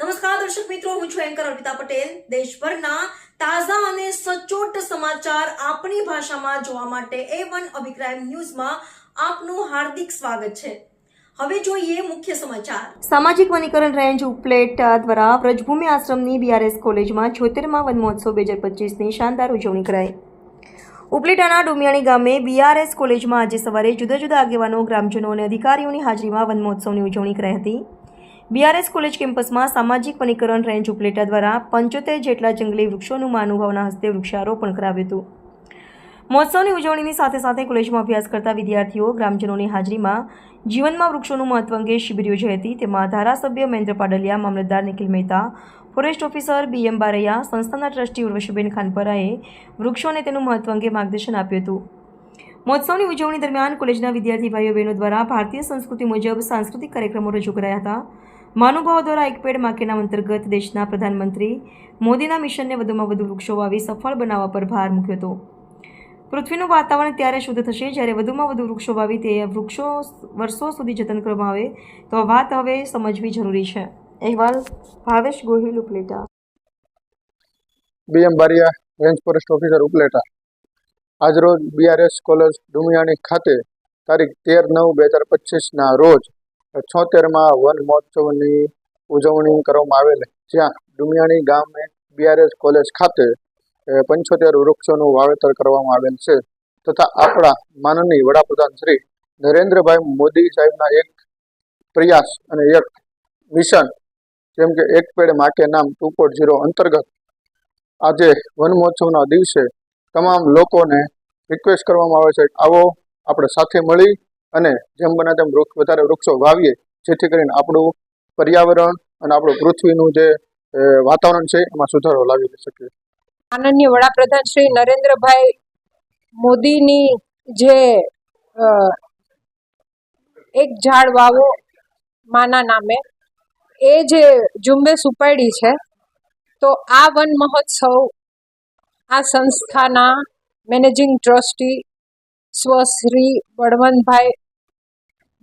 નમસ્કાર, દર્શક મિત્રો, હું છું એન્કર અર્પિતા પટેલ. દેશભરના તાજા અને સચોટ સમાચાર આપણી ભાષામાં જોવા માટે એ વન અભિપ્રાય ન્યૂઝમાં આપનું હાર્દિક સ્વાગત છે. હવે જોઈએ મુખ્ય સમાચાર. સામાજિક વનીકરણ રેન્જ ઉપલેટ દ્વારા વ્રજભૂમિ આશ્રમની બીઆરએસ કોલેજમાં છોતેરમાં વન મહોત્સવ બે હજાર પચીસની શાનદાર ઉજવણી કરાઈ. ઉપલેટાના ડુમિયાણી ગામે બીઆરએસ કોલેજમાં આજે સવારે જુદા જુદા આગેવાનો, ગ્રામજનો અને અધિકારીઓની હાજરીમાં વન મહોત્સવની ઉજવણી કરાઈ હતી. બીઆરએસ કોલેજ કેમ્પસમાં સામાજિક વનીકરણ રેન્જ ઉપલેટા દ્વારા પંચોતેર જેટલા જંગલી વૃક્ષોનું મહાનુભાવના હસ્તે વૃક્ષારોપણ કરાવ્યું હતું. મહોત્સવની ઉજવણીની સાથે સાથે કોલેજમાં અભ્યાસ કરતા વિદ્યાર્થીઓ, ગ્રામજનોની હાજરીમાં જીવનમાં વૃક્ષોનું મહત્વ અંગે શિબિર યોજાઈ હતી. તેમાં ધારાસભ્ય મહેન્દ્ર પાડલિયા, મામલતદાર Nikhil Mehta, forest officer B M Baraiya, સંસ્થાના ટ્રસ્ટી ઉર્વશીબેન ખાનપરાએ વૃક્ષોને તેનું મહત્વ અંગે માર્ગદર્શન આપ્યું હતું. મહોત્સવની ઉજવણી દરમિયાન કોલેજના વિદ્યાર્થી ભાઈઓ બહેનો દ્વારા ભારતીય સંસ્કૃતિ મુજબ સાંસ્કૃતિક કાર્યક્રમો રજૂ કરાયા હતા. મહાનુભાવો દ્વારા એક પેડ માકેના અંતર્ગત દેશના પ્રધાનમંત્રી મોદીના મિશનને વધુમાં વધુ વૃક્ષો વાવી સફળ બનાવવા પર ભાર મૂક્યો હતો. પૃથ્વીનું વાતાવરણ ત્યારે શુદ્ધ થશે જ્યારે વધુમાં વધુ વૃક્ષો વાવી તે વૃક્ષો વર્ષો સુધી જતન કરવામાં આવે તો વાત હવે સમજવી જરૂરી છે. અહેવાલ, Bhavesh Gohil, Upleta. B M Bariya, range forest officer, Upleta. આજરોજ બીઆરએસ કોલેજ ડુમિયાણી ખાતે તારીખ તેર નવ બે હજાર પચીસના રોજ છોતેરમાં વન મહોત્સવની ઉજવણી કરવામાં આવેલ જ્યાં ડુમિયાણી ગામે બીઆરએસ કોલેજ ખાતે પંચોતેર વૃક્ષોનું વાવેતર કરવામાં આવેલ છે. તથા આપણા માનનીય વડાપ્રધાન શ્રી નરેન્દ્રભાઈ મોદી સાહેબના એક પ્રયાસ અને એક મિશન, જેમ કે એક પેડ માકે નામ ટુ પોઈન્ટ ઝીરો અંતર્ગત આજે વન મહોત્સવના દિવસે તમામ લોકોને રિક્વેસ્ટ કરવામાં આવે છે આવો આપણે સાથે મળી અને જેમ બને તેમ વૃક્ષ, વધારે વૃક્ષો વાવીએ, જેથી કરીને આપણું પર્યાવરણ અને આપણું પૃથ્વીનું જે વાતાવરણ છે, એમાં સુધારો લાવી શકીએ. માનનીય વડાપ્રધાન શ્રી નરેન્દ્રભાઈ મોદીની જે એક ઝાડ વાવો માના નામે, એ જે ઝુંબેશ ઉપાડી છે, તો આ વન મહોત્સવ આ સંસ્થાના મેનેજિંગ ટ્રસ્ટી સ્વશ્રી બળવંતભાઈ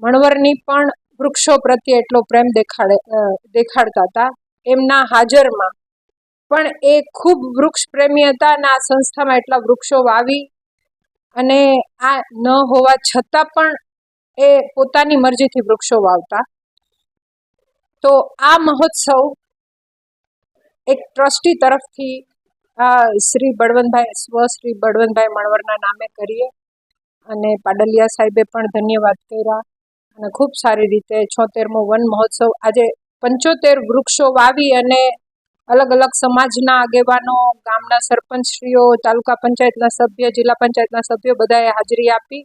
મણવરની પણ વૃક્ષો પ્રત્યે એટલો પ્રેમ દેખાડે દેખાડતા હતા. એમના હાજરમાં પણ એ ખૂબ વૃક્ષ પ્રેમી હતા અને આ સંસ્થામાં એટલા વૃક્ષો વાવી અને આ ન હોવા છતાં પણ એ પોતાની મરજીથી વૃક્ષો વાવતા. તો આ મહોત્સવ એક ટ્રસ્ટી તરફથી શ્રી બળવંતભાઈ સ્વ શ્રી બળવંતભાઈ મણવરના નામે કરીએ અને પાડલિયા સાહેબે પણ ધન્યવાદ કર્યા. અને ખૂબ સારી રીતે છોતેરમો વન મહોત્સવ આજે પંચોતેર વૃક્ષો વાવી અને અલગ અલગ સમાજના આગેવાનો, ગામના સરપંચશ્રીઓ, તાલુકા પંચાયતના સભ્ય, જિલ્લા પંચાયતના સભ્યો બધાએ હાજરી આપી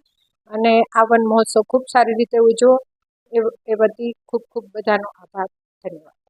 અને આ વન મહોત્સવ ખૂબ સારી રીતે ઉજવો. એ બધી ખૂબ ખૂબ બધાનો આભાર. ધન્યવાદ.